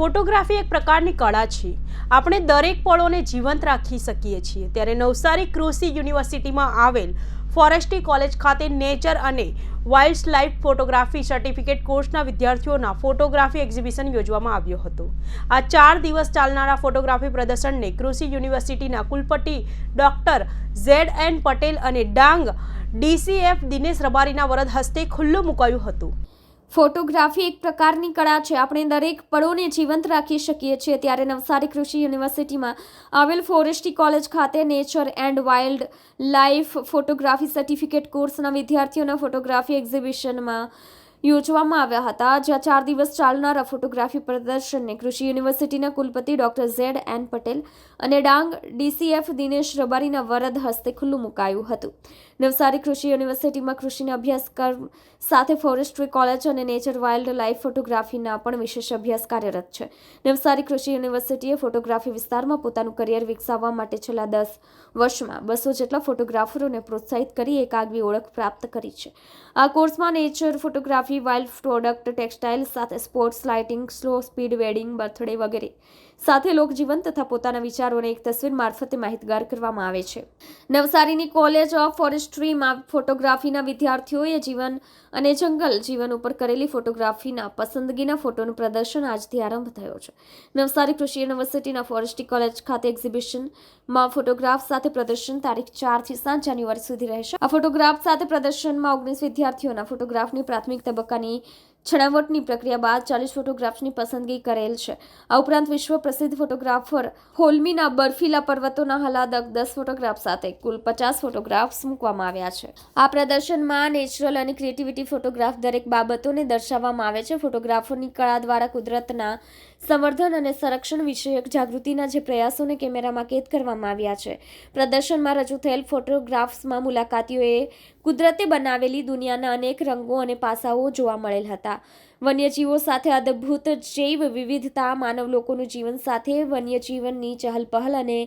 Photography એક પ્રકારની કળા છે. આપણે દરેક પળોને જીવંત રાખી શકીએ છીએ. ત્યારે નવસારી કૃષિ યુનિવર્સિટીમાં આવેલ ફોરેસ્ટી કોલેજ ખાતે નેચર અને વાઇલ્ડ લાઇફ ફોટોગ્રાફી સર્ટિફિકેટ કોર્સના વિદ્યાર્થીઓના ફોટોગ્રાફી એક્ઝિબિશન યોજવામાં આવ્યો હતો. આ ચાર દિવસ ચાલનારા ફોટોગ્રાફી પ્રદર્શનને કૃષિ યુનિવર્સિટીના કુલપતિ ડોક્ટર ઝેડ એન પટેલ અને ડાંગ ડીસીએફ દિનેશ રબારીના વરદ હસ્તે ખુલ્લું મુકાયું હતું. ફોટોગ્રાફી એક પ્રકારની કળા છે. આપણે દરેક પળોને જીવંત રાખી શકીએ છીએ. ત્યારે નવસારી કૃષિ યુનિવર્સિટીમાં આવેલ ફોરેસ્ટી કોલેજ ખાતે nature and wild life photography certificate કોર્સના વિદ્યાર્થીઓના ફોટોગ્રાફી એક્ઝિબિશનમાં યોજવામાં આવ્યા હતા. જ્યાં ચાર દિવસ ચાલનારા ફોટોગ્રાફી પ્રદર્શનને કૃષિ યુનિવર્સિટીના કુલપતિ ડોક્ટર ઝેડ એન પટેલ અને ડાંગ ડીસીએફ દિનેશ રબારીના વરદ હસ્તે ખુલ્લું મુકાયું હતું. નવસારી કૃષિ યુનિવર્સિટીમાં કૃષિના અભ્યાસક્રમ સાથે ફોરેસ્ટ્રી કોલેજ અને નેચર વાઇલ્ડ લાઇફ ફોટોગ્રાફીના પણ વિશેષ અભ્યાસ કાર્યરત છે. નવસારી કૃષિ યુનિવર્સિટીએ ફોટોગ્રાફી વિસ્તારમાં પોતાનું કરિયર વિકસાવવા માટે છેલ્લા દસ વર્ષમાં બસો જેટલા ફોટોગ્રાફરોને પ્રોત્સાહિત કરી એક આગવી ઓળખ પ્રાપ્ત કરી છે. આ કોર્સમાં nature photography wild product textile સાથે sports lighting slow speed wedding birthday વગેરે. સાથે લોકજીવન તથા પોતાના વિચારોને એક તસવીર મારફતે માહિતગાર કરવામાં આવે છે. નવસારીની કોલેજ ઓફ ફોરેસ્ટ્રીમાં ફોટોગ્રાફીના વિદ્યાર્થીઓએ જીવન અને જંગલ જીવન ઉપર કરેલી ફોટોગ્રાફીના પસંદગીના ફોટોનું પ્રદર્શન આજથી આરંભ થયો છે. નવસારી કૃષિ યુનિવર્સિટીના ફોરેસ્ટી કોલેજ ખાતે એક્ઝિબિશનમાં ફોટોગ્રાફ સાથે પ્રદર્શન તારીખ ચારથી સાત જાન્યુઆરી સુધી રહેશે. આ ફોટોગ્રાફ સાથે પ્રદર્શનમાં ઓગણીસ વિદ્યાર્થીઓના ફોટોગ્રાફની પ્રાથમિક તબક્કાની છણાવટની પ્રક્રિયા બાદ ચાલીસ ફોટોગ્રાફ્સની પસંદગી કરેલ છે. આ ઉપરાંત વિશ્વ પ્રસિદ્ધ ફોટોગ્રાફર હોલમીના બર્ફીલા પર્વતોના હલાદક દસ ફોટોગ્રાફ સાથે કુલ પચાસ ફોટોગ્રાફ્સ મૂકવામાં આવ્યા છે. આ પ્રદર્શનમાં નેચરલ અને ક્રિએટિવિટી ફોટોગ્રાફ દરેક બાબતોને દર્શાવવામાં આવે છે. ફોટોગ્રાફરની કળા દ્વારા કુદરતના સંવર્ધન અને સંરક્ષણ વિષયક જાગૃતિના જે પ્રયાસોને કેમેરામાં કેદ કરવામાં આવ્યા છે. પ્રદર્શનમાં રજૂ થયેલ ફોટોગ્રાફ્સમાં મુલાકાતીઓએ કુદરતે બનાવેલી દુનિયાના અનેક રંગો અને પાસાઓ જોવા મળેલ હતા. વન્યજીવો સાથે અદ્ભુત જૈવ વિવિધતા, માનવ લોકોનું જીવન સાથે વન્યજીવનની ચહલપહલ અને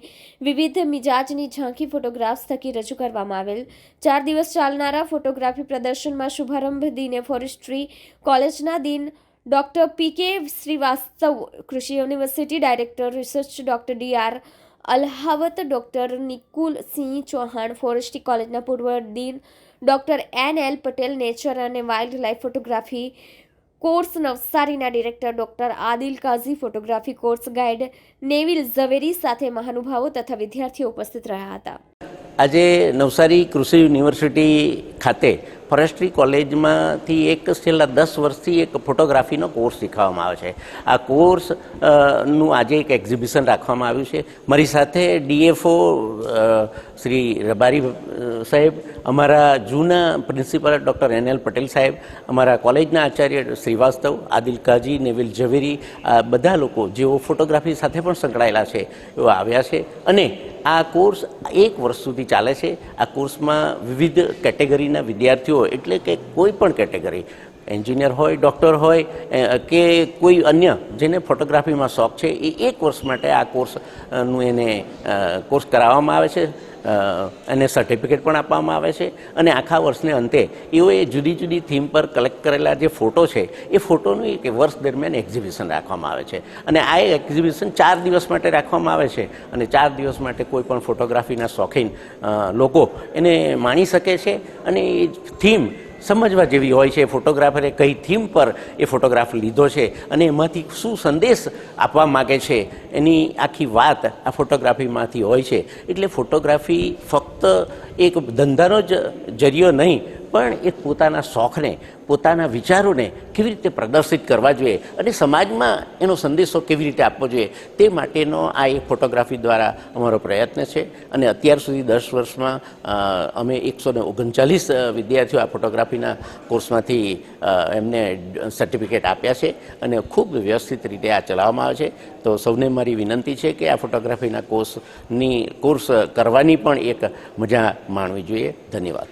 વિવિધ મિજાજની ઝાંખી ફોટોગ્રાફ્સ થકી રજૂ કરવામાં આવેલ. ચાર દિવસ ચાલનારા ફોટોગ્રાફી પ્રદર્શનમાં શુભારંભ દિને ફોરેસ્ટ્રી કોલેજના દિન ડૉક્ટર પી કે શ્રીવાસ્તવ, કૃષિ university director, research doctor D R Alhawat doctor Nikul Singh Chauhan forestry કોલેજના પૂર્વ dean doctor N L Patel nature અને વાઇલ્ડ લાઇફ ફોટોગ્રાફી કોર્સ નવસારીના director doctor Adil Kazi photography course guide Nevil Zaveri સાથે મહાનુભાવો તથા વિદ્યાર્થીઓ ઉપસ્થિત રહ્યા હતા. આજે નવસારી કૃષિ યુનિવર્સિટી ખાતે ફોરેસ્ટ્રી કોલેજમાંથી એક છેલ્લા દસ વર્ષથી એક ફોટોગ્રાફીનો કોર્સ શીખવવામાં આવે છે. આ કોર્સનું આજે એક એક્ઝિબિશન રાખવામાં આવ્યું છે. મારી સાથે ડીએફઓ શ્રી રબારી સાહેબ, અમારા જૂના પ્રિન્સિપલ ડૉક્ટર એન પટેલ સાહેબ, અમારા કોલેજના આચાર્ય શ્રીવાસ્તવ આદિલ કાજી નેવિલ ઝવેરી, આ બધા લોકો જેઓ ફોટોગ્રાફી સાથે પણ સંકળાયેલા છે, એવા આવ્યા છે. અને આ કોર્સ એક વર્ષ સુધી ચાલે છે. આ કોર્સમાં વિવિધ કેટેગરીના વિદ્યાર્થીઓ એટલે કે કોઈ પણ કેટેગરી એન્જિનિયર હોય, ડૉક્ટર હોય કે કોઈ અન્ય જેને ફોટોગ્રાફીમાં શોખ છે, એ એક વર્ષ માટે આ કોર્સનું એને કોર્સ કરાવવામાં આવે છે. અને સર્ટિફિકેટ પણ આપવામાં આવે છે અને આખા વર્ષને અંતે એઓએ જુદી જુદી થીમ પર કલેક્ટ કરેલા જે ફોટો છે, એ ફોટોનું એક વર્ષ દરમિયાન એક્ઝિબિશન રાખવામાં આવે છે. અને આ એક્ઝિબિશન ચાર દિવસ માટે રાખવામાં આવે છે અને ચાર દિવસ માટે કોઈ પણ ફોટોગ્રાફીના શોખીન લોકો એને માણી શકે છે અને એ થીમ સમજવા જેવી હોય છે. ફોટોગ્રાફરે કઈ થીમ પર એ ફોટોગ્રાફ લીધો છે અને એમાંથી શું સંદેશ આપવા માગે છે એની આખી વાત આ ફોટોગ્રાફીમાંથી હોય છે. એટલે ફોટોગ્રાફી ફક્ત એક ધંધાનો જ જરિયો નહીં, પણ એ પોતાના શોખને, પોતાના વિચારોને કેવી રીતે પ્રદર્શિત કરવા જોઈએ અને સમાજમાં એનો સંદેશો કેવી રીતે આપવો જોઈએ તે માટેનો આ એક ફોટોગ્રાફી દ્વારા અમારો પ્રયત્ન છે. અને અત્યાર સુધી દસ વર્ષમાં અમે એકસો ને ઓગણચાલીસ વિદ્યાર્થીઓ આ ફોટોગ્રાફીના કોર્સમાંથી એમને સર્ટિફિકેટ આપ્યા છે અને ખૂબ વ્યવસ્થિત રીતે આ ચલાવવામાં આવે છે. તો સૌને મારી વિનંતી છે કે આ ફોટોગ્રાફીના કોર્સની કોર્સ કરવાની પણ એક મજા માણવી જોઈએ. ધન્યવાદ.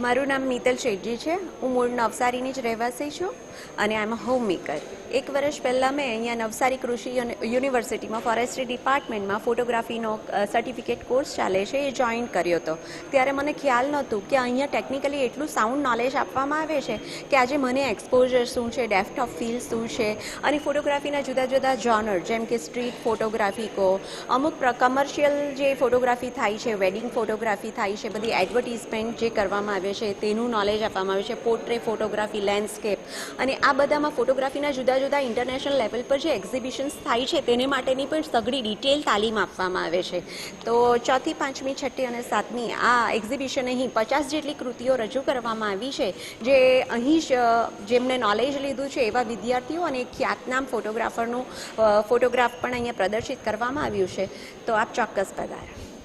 મારું નામ નીતલ શેઠજી છે. હું મૂળ નવસારીની જ રહેવાસી છું. અને આઈ એમ હોમ મેકર એક વર્ષ પહેલાં મેં અહીંયા નવસારી કૃષિ યુનિ- યુનિવર્સિટીમાં, ફોરેસ્ટ્રી ડિપાર્ટમેન્ટમાં ફોટોગ્રાફીનો સર્ટિફિકેટ કોર્સ ચાલે છે, એ જોઈન કર્યો હતો. ત્યારે મને ખ્યાલ નહોતું કે અહીંયા ટેકનિકલી એટલું સાઉન્ડ નોલેજ આપવામાં આવે છે કે આજે મને એક્સપોઝર શું છે ડેફ્ટ ઓફ ફીલ શું છે, અને ફોટોગ્રાફીના જુદા જુદા જોનર જેમ કે સ્ટ્રીટ ફોટોગ્રાફી કહો, અમુક કમર્શિયલ જે ફોટોગ્રાફી થાય છે વેડિંગ ફોટોગ્રાફી થાય છે, બધી એડવર્ટિઝમેન્ટ જે કરવામાં આવે છે, તેનું નોલેજ આપવામાં આવે છે પોર્ટ્રે ફોટોગ્રાફી લેન્ડસ્કેપ અને આ બધામાં ફોટોગ્રાફીના જુદા જુદા ઇન્ટરનેશનલ લેવલ પર જે એક્ઝિબિશન્સ થાય છે, તેને માટેની પણ સઘળી ડિટેલ તાલીમ આપવામાં આવે છે. તો ચોથી, પાંચમી, છઠ્ઠી અને સાતમી આ એક્ઝિબિશન અહીં પચાસ જેટલી કૃતિઓ રજૂ કરવામાં આવી છે, જે અહીં જ જેમને નોલેજ લીધું છે એવા વિદ્યાર્થીઓ અને ખ્યાતનામ ફોટોગ્રાફરનું ફોટોગ્રાફ પણ અહીંયા પ્રદર્શિત કરવામાં આવ્યું છે. તો આપ ચોક્કસ પધારો.